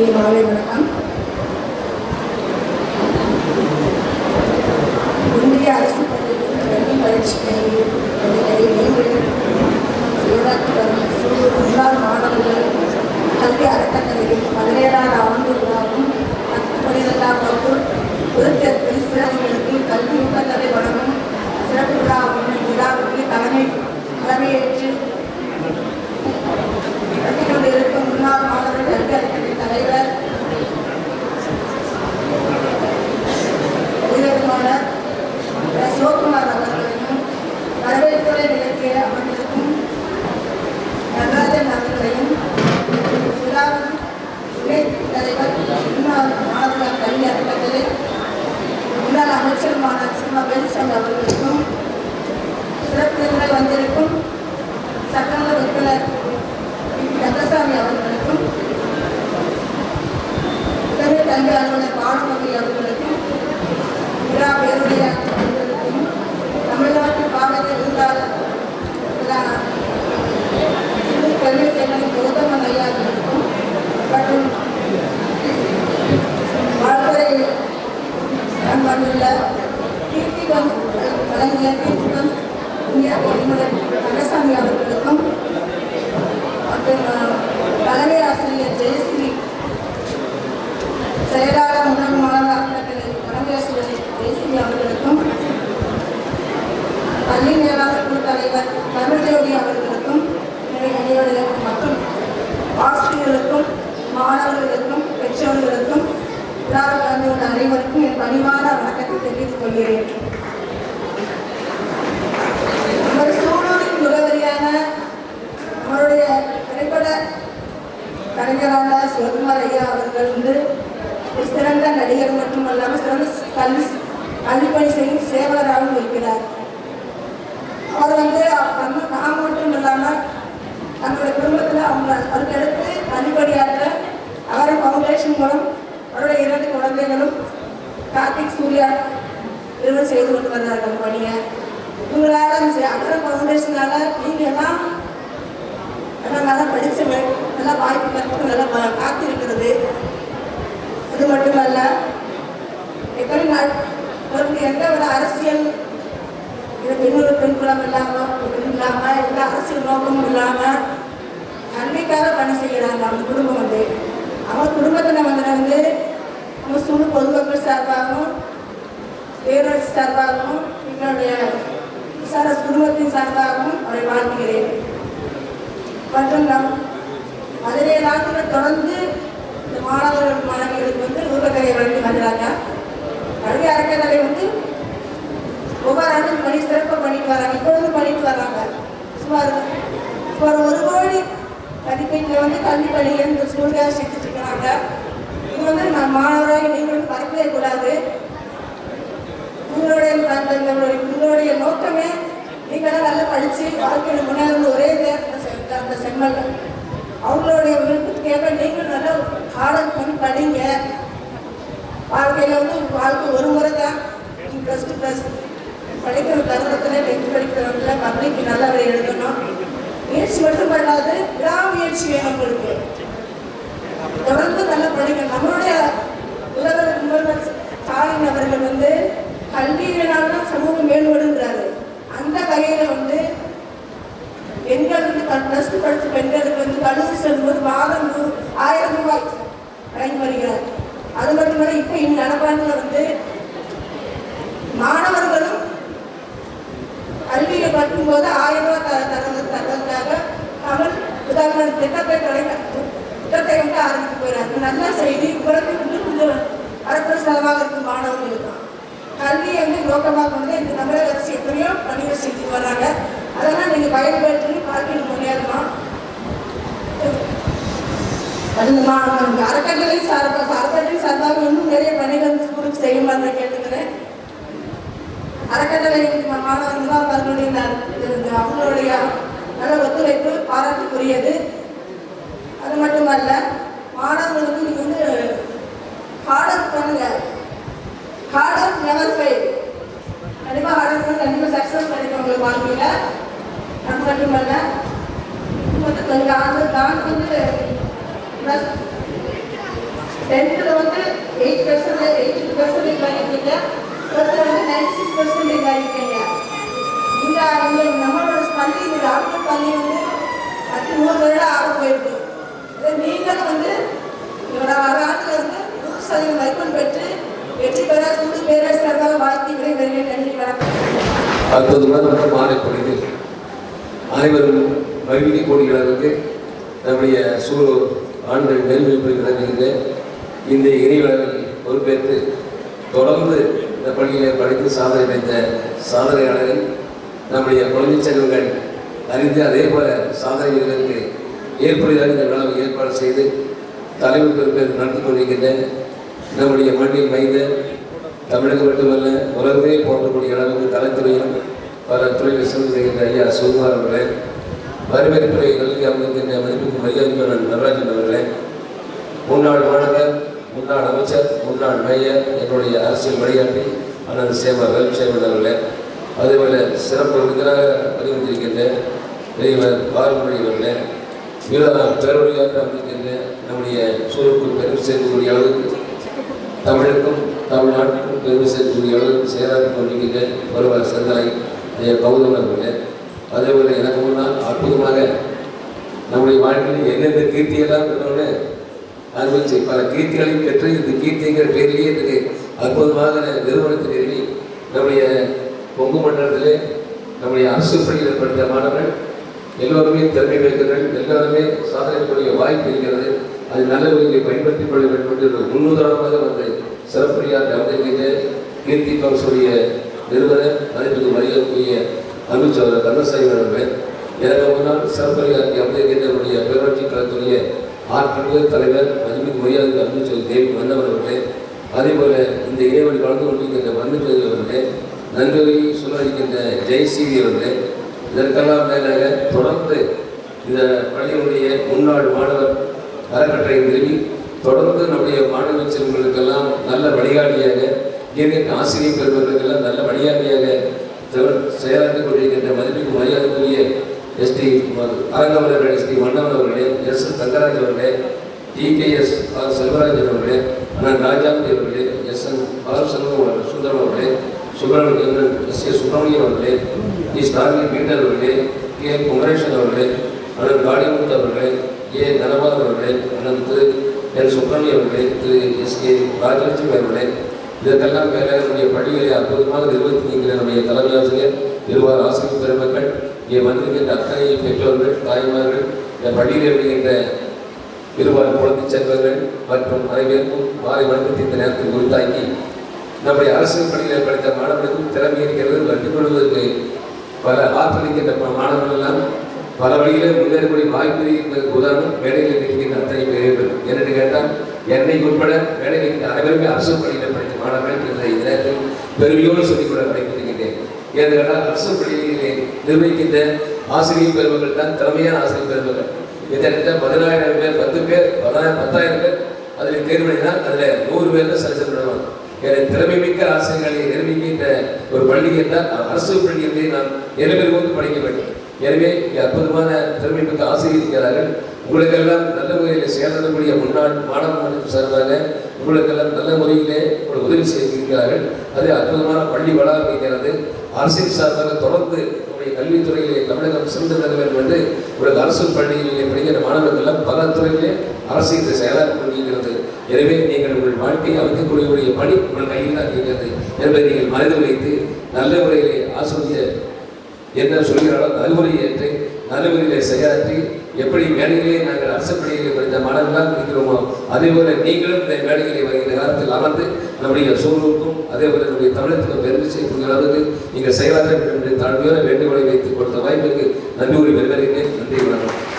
இனிய மாலை வணக்கம் இந்திய அரசு பள்ளியில் கல்வி பயிற்சி கல்வி பள்ளிகளை மீண்டும் ஈராக்கி வரும் சூழல் முன்னாள் மாணவர்கள் கல்வி அறக்கட்டளையில் பதினேழாம் ஆண்டு விழாவும் பத்து பன்னிரெண்டாம் வகுப்பு பொதுத்தேர்வில் சிறப்புகளுக்கு கல்வி ஊக்கத்தொகை வழங்கும் சிறப்பு விழாவின் விழாவுக்கு தலைமை தலைமையேற்று நடத்தி கொண்டிருக்கும் முன்னாள் மாணவர் கல்வி அறக்கட்டளை தலைவர் உயர்மான சிவகுமார் அவர்களையும் வரவேற்புரை நிகழ்த்திய அமர்ந்திருக்கும் நடராஜன் அவர்களையும் விழாவின் துணைத் தலைவர் முன்னாள் மாணவர் கல்வி அறக்கட்டளை முன்னாள் அமைச்சருமான சினிமா பென்சன் அவர்களுக்கும் சிறப்பு விருந்தினர் வந்திருக்கும் சட்டமன்ற உறுப்பினர் ரங்கசாமி அவர்களுக்கும் உதவி கல்வி அலுவலர் பானுமதி அவர்களுக்கும் விழா பேருரையாளர் அவர்களுக்கும் தமிழ்நாட்டு பாடக விருந்தாளர் சிறு கல்வி சேனல் கௌதமன் ஐயா அவர்களுக்கும் மற்றும் வாழ்த்துறை வந்துள்ள கீர்த்திகம் வழங்கிய கீர்த்திகம் இந்தியா ரங்கசாமி அவர்களுக்கும் மற்றும் தலைமை ஆசிரியர் ஜெயஸ்ரீ செயலாளர் முதல் மாணவர் அறக்கட்டளை தலைமை ஆசிரியர் ஜெயஸ்ரீ அவர்களுக்கும் பள்ளி மேலாளர் குழு தலைவர் தமிழ்ஜோதி அவர்களுக்கும் அணியோர்களுக்கும் மற்றும் ஆசிரியர்களுக்கும் மாணவர்களுக்கும் பெற்றோர்களுக்கும் உற்றார் கலந்து அனைவருக்கும் என் பணிவான வணக்கத்தை தெரிவித்துக் கொள்கிறேன். நமது சூழலின் முகவரியான நம்மளுடைய திரைப்பட கலைஞரான சிவகுமார் ஐயா அவர்கள் வந்து சிறந்த நடிகர் மட்டுமல்லாமல் சிறந்த கல்வி கல்விப்பணி செய்யும் சேவலராகவும் இருக்கிறார். அவர் வந்து நம்ம நான் மட்டும் இல்லாமல் தங்களுடைய குடும்பத்தில் அவங்க அதுக்கடுத்து கல்விப்படியாற்ற அவரை ஃபவுண்டேஷன் மூலம் அவருடைய இரண்டு குழந்தைகளும் கார்த்திக் சூர்யா இருவர் செய்து கொண்டு வந்தார்கள் பணியை. உங்களால் அக்ரம் ஃபவுண்டேஷனால நீங்கள் எல்லாம் நல்லா நல்லா நல்லா வாய்ப்பு கற்று நல்லா காத்திருக்கிறது. அது மட்டுமல்ல எப்படி நான் ஒரு எந்த ஒரு அரசியல் இது இன்னொரு பெண் குலம் இல்லாமல் இல்லாமல் எந்த அரசியல் நோக்கமும் இல்லாமல் நன்மைக்காக பணி செய்கிறாங்க அவங்க குடும்பம் வந்து. அவங்க குடும்பத்தில் வந்து வந்து நம்ம பொதுமக்கள் சார்பாகவும் பேரரசு சார்பாகவும் எங்களுடைய விசாரஸ் குடும்பத்தின் சார்பாகவும் அவரை வாழ்த்துகிறேன். மற்றும் நம் பதினேழு ஆண்டுகள் தொடர்ந்து இந்த மாணவர்கள் மாணவிகளுக்கு வந்து ஊக்கத்தொகை வழங்கி வந்தாங்க கல்வி அறக்கட்டளை வந்து ஒவ்வொரு ஆண்டும் பணி சிறப்பாக பண்ணிட்டு வராங்க. இப்பொழுதும் பண்ணிட்டு வராங்க. சுமார் சுமார் ஒரு கோடி மதிப்பீட்டில் வந்து கல்வி பணிகள் இந்த ஸ்கூலுக்காக செஞ்சுட்டு இருக்கிறாங்க இது வந்து நான் மாணவராக கூடாது. உங்களுடைய உங்களுடைய நோக்கமே நீங்களாம் நல்லா படித்து வாழ்க்கையில் முன்னேறது ஒரே நேரத்தில் அந்த செம்மல். அவங்களுடைய விருப்பத்துக்கேற்ப நீங்களும் நல்லா ஆர்டர் பண்ணி படிங்க. வாழ்க்கையில் வந்து வாழ்க்கை ஒரு முறை தான். ப்ளஸ் டூ ப்ளஸ் படிக்கிற தருணத்தில் டென்த் படிக்கிறவங்கள பப்ளிக் நல்லா எழுதணும். முயற்சி மட்டும் பண்ணாது விடாமுயற்சி வேணும் உங்களுக்கு. தொடர்ந்து நல்லா படிங்க. நம்மளுடைய முதல்வர் முதல்வர் ஸ்டாலின் அவர்கள் வந்து கல்வியினால்தான் சமூகம் மேம்படுங்கிறாரு அந்த வகையில் வந்து பெண்கள் வந்து ப்ளஸ் டூ படித்த பெண்களுக்கு வந்து கல்லூரி செல்லும்போது மாதம் நூறு ஆயிரம் ரூபாய் வழங்கி வருகிறார் அது மட்டுமல்ல இப்போ இந்த நடப்பாண்டில் வந்து மாணவர்களும் கல்வியை கற்கும்போது ஆயிரம் ரூபாய் த தர தருவதற்காக அவன் உதாரண திட்டத்தை தொடங்க திட்டத்தை வந்து ஆரம்பித்து போயிறாங்க நல்ல செய்தி உங்களுக்கு வந்து கொஞ்சம் வரப்பிரசாதமாக இருக்கும் மாணவர்களுக்கு தான் கல்வியை வந்து நோக்கமாக கொண்டு இந்த தமிழக அரசு எத்தனையோ பணிகள் செஞ்சு வர்றாங்க அதெல்லாம் நீங்கள் பயன்பெற்று வாழ்க்கையில் முன்னேறலாம் அது அறக்கட்டளை சார்பாக அறக்கட்டளை சார்பாக இன்னும் நிறைய பணிகள் ஸ்கூலுக்கு செய்ய மாதிரி கேட்டுக்கிறேன். அறக்கட்டளை மாணவர்களாக மாணவர்கள் அவங்களுடைய நல்ல ஒத்துழைப்பு பாராட்டுக்குரியது. அது மட்டுமல்ல மாணவர்களுக்கு நீங்கள் வந்து ஹார்டர் பண்ணுங்க ஹார்டர் நெவர் ஃபெயில் கண்டிப்பாக ஹார்டர் பண்ணி கண்டிப்பாக சக்ஸஸ் கிடைக்கும் உங்களுக்கு வாழ்க்கையில் அது மட்டுமல்ல வந்து கொஞ்சம் ஆண்டு தான் வந்து ப்ளஸ் டென்த்தில் வந்து எயிட் பர்சன்டேஜ் எயிட்டி பர்சன்டேஜ் வாங்கியிருக்கீங்க டுவெல்த்தில் வந்து நைன்டி சிக்ஸ் பர்சன்டேஜ் வாங்கியிருக்கீங்க இந்த நம்மளோட பள்ளி இந்த டாக்டர் பள்ளி வந்து பத்து நூறு வருடம் ஆக போயிருக்கு. இதை வந்து இவரோட வர வந்து நூறு சதவீதம் மதிப்பெண் பெற்று வெற்றி பெற சூடு பேரரசாக வாழ்த்தி விடைபெறுகிறேன். நன்றி வணக்கம். அற்புதமான மாலை பொழுதில் அனைவரும் மகிழ்ச்சி கூடுகிறவருக்கு நம்முடைய சூலூர் ஆண்கள் மேல்மைப்பு நடந்துகின்ற இந்த இணைவளவில் பொறுப்பேற்று தொடர்ந்து இந்த பள்ளியிலே படித்து சாதனை அடைந்த சாதனையாளர்கள் நம்முடைய குழந்தை செல்வங்கள் அறிந்து அதே போல சாதனைகளுக்கு ஏற்படுவதாக இந்த விழாவை ஏற்பாடு செய்து தலைமை பொறுப்பேற்று நடத்தி கொண்டிருக்கின்ற நம்முடைய மண்ணில் வைந்த தமிழகம் மட்டுமல்ல உலகமே போற்றக்கூடிய அளவுக்கு கலைத்துறையிலும் பல துறையில் சிறந்து செய்கின்ற ஐயா சுகுமார் அவர்களே வரவேற்புரை கல்வி அமைந்திருக்கின்ற மதிப்புக்கு மரியாதை நடராஜன் அவர்களே முன்னாள் மாணவர் முன்னாள் அமைச்சர் முன்னாள் மேயர் என்னுடைய அரசியல் வழிகாட்டி அண்ணன் சேவர் வேல்சேவன் அவர்களே. அதேபோல சிறப்பு விருந்தினராக அறிவித்திருக்கின்றேன். பெரியவர் பாரம்பரிய அவர்களே. விழா பேரொழியாக அமைக்கின்ற நம்முடைய சூழலுக்கும் பெருமை சேர்க்கக்கூடிய அளவுக்கு தமிழுக்கும் தமிழ்நாட்டுக்கும் பெருமை சேர்க்கக்கூடிய அளவுக்கு செயலாற்றி கொண்டிருக்கின்ற ஒருவர் செந்தலை ஐயா கௌதம் அவர்களே. அதேபோல எனக்கு முன்னால் அற்புதமாக நம்முடைய வாழ்க்கையில் எந்தெந்த கீர்த்தியெல்லாம் பெற்றோன்னு அனுபவிச்சு பல கீர்த்திகளையும் பெற்று இந்த கீர்த்திங்கிற பேரிலேயே இதுக்கு அற்புதமாக நிறுவனத்தில் எழுதி நம்முடைய கொங்கு மண்டலத்திலே நம்முடைய அரசு பணியில் படித்த மாணவர்கள் எல்லோருமே திறமை வைக்கிறார்கள் எல்லாருமே சாதனைக்குரிய வாய்ப்பு இருக்கிறது. அது நல்ல வழியை பயன்படுத்திக் கொள்ள வேண்டும் என்று ஒரு முன்னுதாரணமாக வந்து சிறப்புரையாக அமைந்திருக்கின்ற கீர்த்தி கவுன்சிலுடைய நிறுவனர் மதிப்புக்கு மரியாதைக்குரிய அமித்ஷா கந்தசாமி அவர்கள் எனக்கு முன்னால் சிறப்புரையாற்றி அமைந்திருக்கின்ற நம்முடைய பேரூராட்சி கழகத்துடைய ஆற்றல் தலைவர் மதிப்புக்கு மரியாதை அமித்ஷா தேவி மன்னவர் அவர்களே அதேபோல இந்த இடைவெளி வளர்ந்து கொண்டிருக்கின்ற மன்னுச்சோதி அவர்களே நன்கொடை சொல்லடிக்கின்ற ஜெயசீதி அவர்களே இதற்கெல்லாம் மேலாக தொடர்ந்து இந்த பள்ளியினுடைய முன்னாள் மாணவர் அறக்கட்டளை நிறுவி தொடர்ந்து நம்முடைய மாணவ செல்வங்களுக்கெல்லாம் நல்ல வழிகாட்டியாக இயற்கை ஆசிரியர் பெறுவதற்கெல்லாம் நல்ல வழிகாட்டியாக செயலாற்றிக் கொண்டிருக்கின்ற மதிப்புக்கு மரியாதைக்குரிய S D SD S D Mannavan அவர்களே எஸ் தங்கராஜ் அவர்களே டிகேஎஸ் ஆர் செல்வராஜன் அவர்களே அண்ணன் ராஜாந்தி அவர்களே எஸ் என் பாலசண்முகம் அவர்கள் சுந்தரம் அவர்களே சுப்பிரமணியன் எஸ் ஏ சுப்பிரமணியன் அவர்களே டி ஸ்டாலின் பீட்டர் அவர்களே கே குமரேசன் அவர்களே அண்ணன் காளிமுத்து அவர்களே ஏ தனபால் அவர்களே அண்ணன் திரு என் சுப்பிரமணியன் அவர்களே திரு எஸ் கே ராஜலட்சுமி அவர்களே. இதற்கெல்லாம் மேலே நம்முடைய பள்ளிகளை அற்புதமாக நிர்வகிக்கின்ற நம்முடைய தலைமை ஆசிரியர் இருவார் ஆசிரியர் பெருமக்கள் இங்கே வந்திருக்கின்ற அத்தனை பெற்றோர்கள் தாய்மார்கள் இந்த பள்ளியில் விடுகின்ற இருவாறு குழந்தை செல்வர்கள் மற்றும் அனைவருக்கும் மாலை வணக்கத்தை இந்த நேரத்தில் உருத்தாக்கி நம்முடைய அரசு பள்ளியில் படித்த மாணவர்களுக்கும் திறமை இருக்கிறது கற்றுக் கொள்வதற்கு பல ஆற்றலிக்கின்ற மாணவர்கள் எல்லாம் பல வழியில் முன்னேறக்கூடிய வாய்ப்பு என்பதற்கு உதாரணம் மேடையில் இருக்கின்ற அத்தனை பேர்கள். என்னென்னு கேட்டால் என்னை உட்பட மேடையில் அனைவருமே அரசு பள்ளியில் படித்த மாணவர்கள் என்ற இந்த நேரத்தில் பெருமையோடு சொல்லிக்கொள்ள கிடைக்கின்றேன் ஏன்னு கேட்டால் அரசு பள்ளியிலே நிர்வகிக்கின்ற ஆசிரியர் பெருமக்கள் தான் திறமையான ஆசிரியர் பெருமக்கள். கிட்டத்தட்ட பதினாயிரம் பேர் பத்து பேர் பதினாயிரம் பத்தாயிரம் பேர் அதில் தேர்வு அதில் நூறு பேர் தான் செலக்ஷன் பண்ணுவாங்க எனவே திறமை மிக்க ஆசிரியர்களை நிரூபிக்கின்ற ஒரு பள்ளி என்றால் அரசு பள்ளியிலே நாம் எலும்பெரு வந்து படிக்க வேண்டும். எனவே இங்கே அற்புதமான திறமை மிக்க ஆசிரியர் இருக்கிறார்கள். உங்களுக்கெல்லாம் நல்ல முறையில் செயல்படக்கூடிய முன்னாள் மாணவ மன்றத்தின் சார்பாக உங்களுக்கெல்லாம் நல்ல முறையிலே உதவி செய்திருக்கிறார்கள். அது அற்புதமான பள்ளி வளாகம் இருக்கிறது அரசியல் சார்பாக தொடர்ந்து நம்முடைய கல்வித்துறையிலே தமிழகம் சிறந்து விளங்க வேண்டும் என்று உலக அரசு பள்ளிகளிலே படிக்கிற மாணவர்கள் எல்லாம் பல துறையிலே அரசு இந்த செயலாற்றி எனவே நீங்கள் உங்கள் வாழ்க்கையை அமைக்கக்கூடிய பணி உங்கள் கையில் தான் இருக்கிறது என்பதை நீங்கள் மனதில் வைத்து நல்ல முறையிலே ஆசிரியர் என்ன சொல்கிறாரோ நல்முறை ஏற்று நல்ல முறையிலே செயலாற்றி எப்படி மேடையிலே நாங்கள் அரசு பள்ளியிலே படித்த மாணவர்களாக இருக்கிறோமோ அதே போல நீங்களும் இந்த மேடையிலே வருகிற காலத்தில் அமர்ந்து நம்முடைய சூழலுக்கும் அதே போல நம்முடைய தமிழகத்துக்கும் பெருமை செய்யக்கூடிய அளவுக்கு நீங்கள் செயலாற்ற வேண்டும் என்று தாழ்மையான வேண்டுகோளை வைத்துக் கொடுத்த வாய்ப்புக்கு நன்றி கூறி வருகிறேன் நன்றி வணக்கம்.